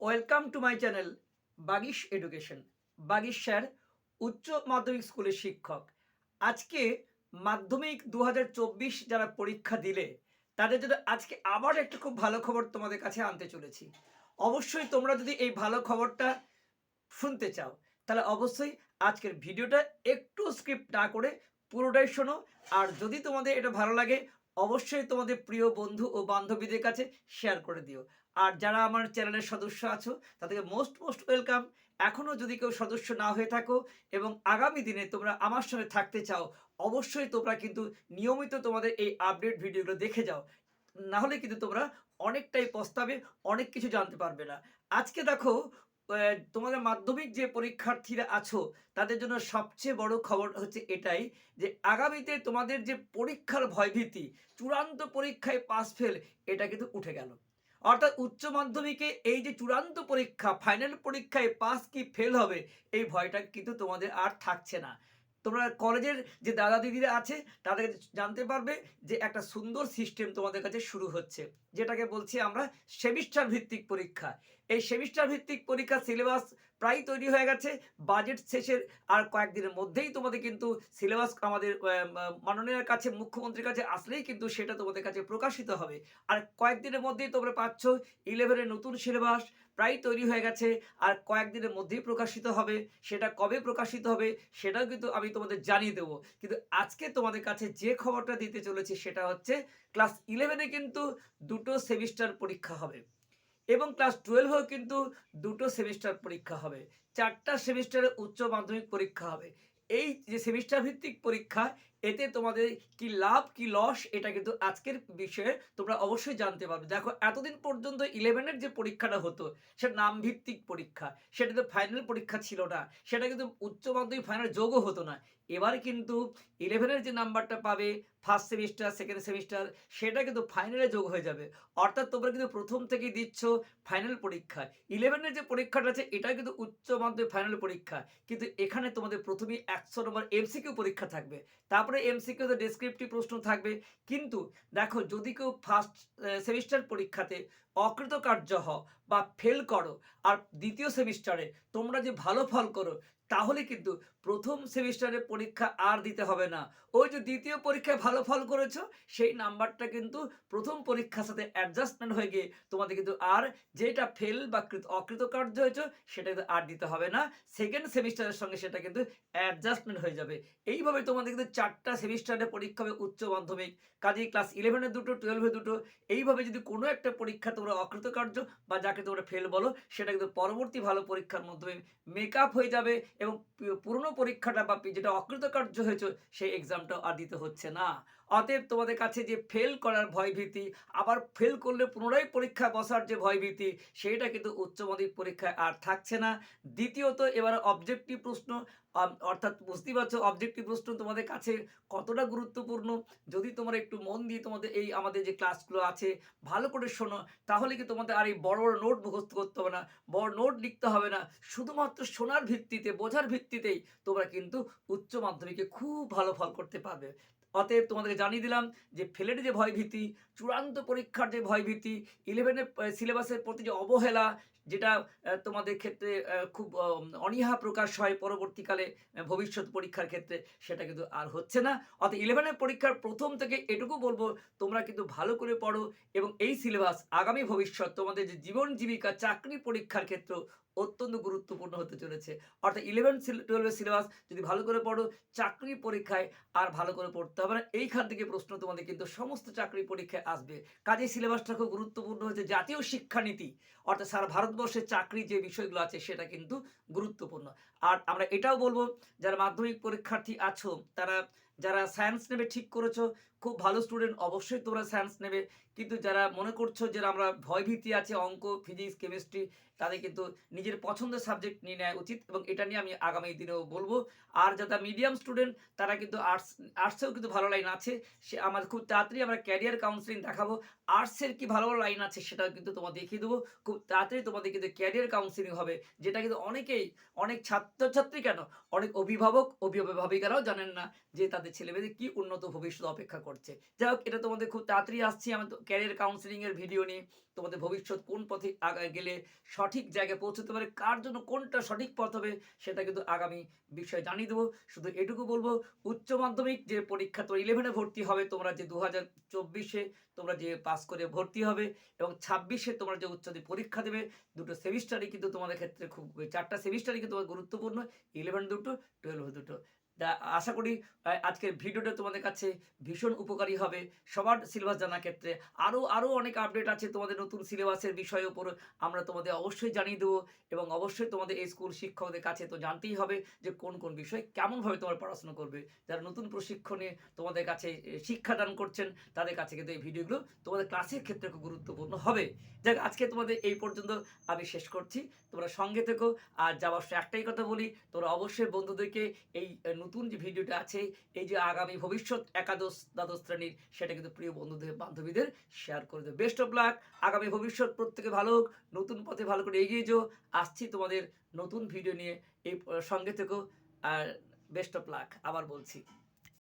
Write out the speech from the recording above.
Welcome to my channel Bagish education. Bagish sir, উচ্চ মাধ্যমিক স্কুলের শিক্ষক। আজকে মাধ্যমিক দু হাজার চব্বিশ যারা পরীক্ষা দিলে, তাদের জন্য আজকে আবার একটা খুব ভালো খবর তোমাদের কাছে আনতে চলেছি। অবশ্যই তোমরা যদি এই ভালো খবরটা শুনতে চাও, তাহলে অবশ্যই আজকের ভিডিওটা একটু স্ক্রিপ্ট না করে পুরোটাই শোনো। আর যদি তোমাদের এটা ভালো লাগে অবশ্যই তোমাদের প্রিয় বন্ধু ও বান্ধবীদের কাছে শেয়ার করে দিও। আর যারা আমার চ্যানেলের সদস্য আছো, তাদেরকে মোস্ট মোস্ট ওয়েলকাম এখনও যদি কেউ সদস্য না হয়ে থাকো এবং আগামী দিনে তোমরা আমার সঙ্গে থাকতে চাও, অবশ্যই তোমরা কিন্তু নিয়মিত তোমাদের এই আপডেট ভিডিওগুলো দেখে যাও। না হলে কিন্তু তোমরা অনেকটাই পস্তাবে, অনেক কিছু জানতে পারবে না। আজকে দেখো তোমাদের মাধ্যমিক যে পরীক্ষার্থীরা আছো, তাদের জন্য সবচেয়ে বড় খবর হচ্ছে এটাই যে, আগামীতে তোমাদের যে পরীক্ষার ভয়ভীতি, চূড়ান্ত পরীক্ষায় পাস ফেল এটা কিন্তু উঠে গেল। অর্থাৎ উচ্চ মাধ্যমিকে এই যে চূড়ান্ত পরীক্ষা ফাইনাল পরীক্ষায় পাস কি ফেল হবে, এই ভয়টা কিন্তু তোমাদের আর থাকছে না। তোমরা কলেজের যে দাদা দিদিরা আছে তাদের জানতে পারবে যে একটা সুন্দর সিস্টেম তোমাদের কাছে শুরু হচ্ছে। যেটাকে বলছি আমরা সেমিস্টার ভিত্তিক পরীক্ষা। এই সেমিস্টার ভিত্তিক পরীক্ষা সিলেবাস প্রায় তৈরি হয়ে গেছে। বাজেট শেষের আর কয়েকদিনের মধ্যেই তোমাদের কিন্তু সিলেবাস আমাদের মাননীয়ের কাছে, মুখ্যমন্ত্রীর কাছে আসলেই কিন্তু সেটা তোমাদের কাছে প্রকাশিত হবে। আর কয়েকদিনের মধ্যেই তোমরা পাচ্ছ ইলেভেনের নতুন সিলেবাস প্রায় তৈরি হয়ে গেছে আর কয়েকদিনের মধ্যেই প্রকাশিত হবে। সেটা কবে প্রকাশিত হবে সেটাও কিন্তু আমি তোমাদের জানিয়ে দেবো। কিন্তু আজকে তোমাদের কাছে যে খবরটা দিতে চলেছি সেটা হচ্ছে, ক্লাস ইলেভেনে কিন্তু দুটো সেমিস্টার পরীক্ষা হবে। এবং ক্লাস টুয়েলভেও কিন্তু দুটো সেমিস্টার পরীক্ষা হবে। চারটা সেমিস্টারে উচ্চ মাধ্যমিক পরীক্ষা হবে। এই যে সেমিস্টার ভিত্তিক পরীক্ষা এতে তোমাদের কি লাভ, কি লস, এটা কিন্তু আজকের বিষয়ে তোমরা অবশ্যই জানতে পারবে। দেখো, এতদিন পর্যন্ত ইলেভেনের যে পরীক্ষাটা হতো, সেটা নাম ভিত্তিক পরীক্ষা, সেটা তো ফাইনাল পরীক্ষা ছিল না, সেটা কিন্তু উচ্চ মাধ্যমিক ফাইনাল যোগও হতো না। এবার কিন্তু ইলেভেনের যে নাম্বারটা পাবে ফার্স্ট সেমিস্টার সেকেন্ড সেমিস্টার সেটা কিন্তু ফাইনালে যোগ হয়ে যাবে। অর্থাৎ তোমরা কিন্তু প্রথম থেকেই দিচ্ছ ফাইনাল পরীক্ষা। ইলেভেনের যে পরীক্ষাটা আছে এটা কিন্তু উচ্চ মাধ্যমিক ফাইনাল পরীক্ষা। কিন্তু এখানে তোমাদের প্রথমেই একশো নম্বর এমসিকিউ পরীক্ষা থাকবে। তারপরে এমসিকিউতে ডেসক্রিপটিভ প্রশ্ন থাকবে। কিন্তু দেখো যদি কেউ ফার্স্ট সেমিস্টার পরীক্ষাতে অকৃতকার্য হও বা ফেল করো। আর দ্বিতীয় সেমিস্টারে তোমরা যে ভালো ফল করো, তাহলে কিন্তু প্রথম সেমিস্টারে পরীক্ষা আর দিতে হবে না। ওই যে দ্বিতীয় পরীক্ষায় ভালো ফল করেছ, সেই নাম্বারটা কিন্তু প্রথম পরীক্ষার সাথে অ্যাডজাস্টমেন্ট হয়ে গিয়ে তোমাদের কিন্তু আর যেটা ফেল বা কৃত- অকৃতকার্য হয়েছে, সেটা কিন্তু আর দিতে হবে না। সেকেন্ড সেমিস্টারের সঙ্গে সেটা কিন্তু অ্যাডজাস্টমেন্ট হয়ে যাবে। এইভাবে তোমাদের কিন্তু চারটা সেমিস্টারে পরীক্ষা হবে উচ্চ মাধ্যমিক, কাজেই ক্লাস ইলেভেনের দুটো টুয়েলভে দুটো। এইভাবে যদি কোনো একটা পরীক্ষা তোমরা অকৃতকার্য বা যাকে তোমরা ফেল বলো, সেটা কিন্তু পরবর্তী ভালো পরীক্ষার মাধ্যমে মেক আপ হয়ে যাবে এবং পুরনো পরীক্ষাটা বা যেটা অকৃতকার্য হয়েছে, সেই এক্সামটাও আর দিতে হচ্ছে না। অতএব তোমাদের কাছে যে ফেল করার ভয়ভীতি, আবার ফেল করলে পুনরায় পরীক্ষা বসার যে ভয়ভীতি, সেটা কিন্তু উচ্চ মাধ্যমিক পরীক্ষায় আর থাকছে না। দ্বিতীয়ত, এবার অবজেক্টিভ প্রশ্ন অর্থাৎ বুঝতেই পারছ অবজেক্টিভ প্রশ্ন তোমাদের কাছে কতটা গুরুত্বপূর্ণ। যদি তোমরা একটু মন দিয়ে তোমাদের এই আমাদের যে ক্লাসগুলো আছে, ভালো করে শোনো, তাহলে কি তোমাদের আর এই বড় বড় নোট মুখস্থ করতে হবে না, বড় নোট লিখতে হবে না। শুধুমাত্র শোনার ভিত্তিতে, বোঝার ভিত্তিতেই তোমরা কিন্তু উচ্চ মাধ্যমিকে খুব ভালো ফল করতে পারবে। অতএব তোমাদেরকে জানিয়ে দিলাম যে ফেলের যে ভয়ভীতি, চূড়ান্ত পরীক্ষার যে ভয়ভীতি ইলেভেনের সিলেবাসের প্রতি যে অবহেলা, যেটা তোমাদের ক্ষেত্রে খুব অনীহা প্রকাশ হয় পরবর্তীকালে ভবিষ্যৎ পরীক্ষার ক্ষেত্রে, সেটা কিন্তু আর হচ্ছে না। অর্থাৎ ইলেভেনের পরীক্ষার প্রথম থেকে এটুকু বলব, তোমরা কিন্তু ভালো করে পড়ো এবং এই সিলেবাস আগামী ভবিষ্যৎ, তোমাদের যে জীবন জীবিকা, চাকরি পরীক্ষার ক্ষেত্রে অত্যন্ত গুরুত্বপূর্ণ হতে চলেছে। অর্থাৎ ইলেভেন টুয়েলভের সিলেবাস যদি ভালো করে পড়ো, চাকরি পরীক্ষায় আর ভালো করে পড়তে হবে না। এইখান থেকে প্রশ্ন তোমাদের কিন্তু সমস্ত চাকরি পরীক্ষায় আসবে। কাজে সিলেবাসটা খুব গুরুত্বপূর্ণ হচ্ছে জাতীয় শিক্ষানীতি, অর্থাৎ সারা ভারতবর্ষের চাকরি যে বিষয়গুলো আছে, সেটা কিন্তু গুরুত্বপূর্ণ। আর আমরা এটাও বলব, যারা মাধ্যমিক পরীক্ষার্থী আছো, তারা যারা সায়েন্স নেবে ঠিক করেছ, খুব ভালো স্টুডেন্ট অবশ্যই তোমরা সায়েন্স নেবে। কিন্তু যারা মনে করছ যে আমরা ভয়ভীতি আছে, অঙ্ক ফিজিক্স কেমিস্ট্রি তাদের কিন্তু নিজের পছন্দের সাবজেক্ট নিয়ে নেওয়া উচিত এবং এটা নিয়ে আমি আগামী দিনেও বলব। আর যারা মিডিয়াম স্টুডেন্ট তারা কিন্তু আর্টস আর্টসেও কিন্তু ভালো লাইন আছে। সে আমার খুব তাড়াতাড়ি আমরা ক্যারিয়ার কাউন্সিলিং দেখাবো। আর্টসের কি ভালো ভালো লাইন আছে সেটাও কিন্তু তোমার দেখিয়ে দেবো। খুব তাড়াতাড়ি তোমাদের কিন্তু ক্যারিয়ার কাউন্সিলিং হবে, যেটা কিন্তু অনেকেই, অনেক ছাত্রছাত্রী কেন? অনেক অভিভাবক, অভিভাবিকারাও জানেন না যে তাদের তাদের ছেলেমেয়েদের কি উন্নত ভবিষ্যৎ অপেক্ষা করছে? যাই হোক, এটা তোমাদের খুব তাড়াতাড়ি আসছি আমার ক্যারিয়ার কাউন্সিলিং এর ভিডিও নিয়ে। তোমাদের ভবিষ্যৎ কোন পথে আগায় গেলে সঠিক জায়গায় পৌঁছতে পারে, কার জন্য কোনটা সঠিক পথ হবে, সেটা কিন্তু আগামী বিষয় জানিয়ে দেবো। শুধু এটুকু বলব, উচ্চ মাধ্যমিক যে পরীক্ষা তো ইলেভেনে ভর্তি হবে, তোমরা যে দু হাজার চব্বিশে তোমরা যে পাস করে ভর্তি হবে এবং ছাব্বিশে তোমরা যে উচ্চতর পরীক্ষা দেবে, দুটো সেমিস্টারই কিন্তু তোমাদের ক্ষেত্রে খুব, চারটা সেমিস্টারই কিন্তু তোমার গুরুত্বপূর্ণ ইলেভেন দুটো টুয়েলভ দুটো। আশা করি আজকের ভিডিওটা তোমাদের কাছে ভীষণ উপকারী হবে। সবার সিলেবাস জানার ক্ষেত্রে আরও আরও অনেক আপডেট আছে তোমাদের নতুন সিলেবাসের বিষয়ের উপর। আমরা তোমাদের অবশ্যই জানিয়ে দেবো এবং অবশ্যই তোমাদের এই স্কুল শিক্ষকদের কাছে তো জানতেই হবে যে কোন কোন বিষয় কেমনভাবে তোমার পড়াশোনা করবে। যারা নতুন প্রশিক্ষণে তোমাদের কাছে শিক্ষাদান করছেন, তাদের কাছে কিন্তু এই ভিডিওগুলো তোমাদের ক্লাসের ক্ষেত্রে খুব গুরুত্বপূর্ণ হবে। যাক, আজকে তোমাদের এই পর্যন্ত আমি শেষ করছি। তোমরা সঙ্গে থেকো। আর যাওয়ার একটাই কথা বলি, তোমরা অবশ্যই বন্ধুদেরকে এই নতুন যে ভিডিওটা আছে, এই যে আগামী ভবিষ্যৎ একাদশ দ্বাদশ শ্রেণির, সেটা কিন্তু প্রিয় বন্ধুদের, বান্ধবীদের শেয়ার করে দেবে। বেস্ট অফ লাক আগামী ভবিষ্যৎ প্রত্যেকে ভালো হোক, নতুন পথে ভালো করে এগিয়ে যাও। আসছি তোমাদের নতুন ভিডিও নিয়ে, এই, সঙ্গে থেকেও আর বেস্ট অফ লাক আবার বলছি।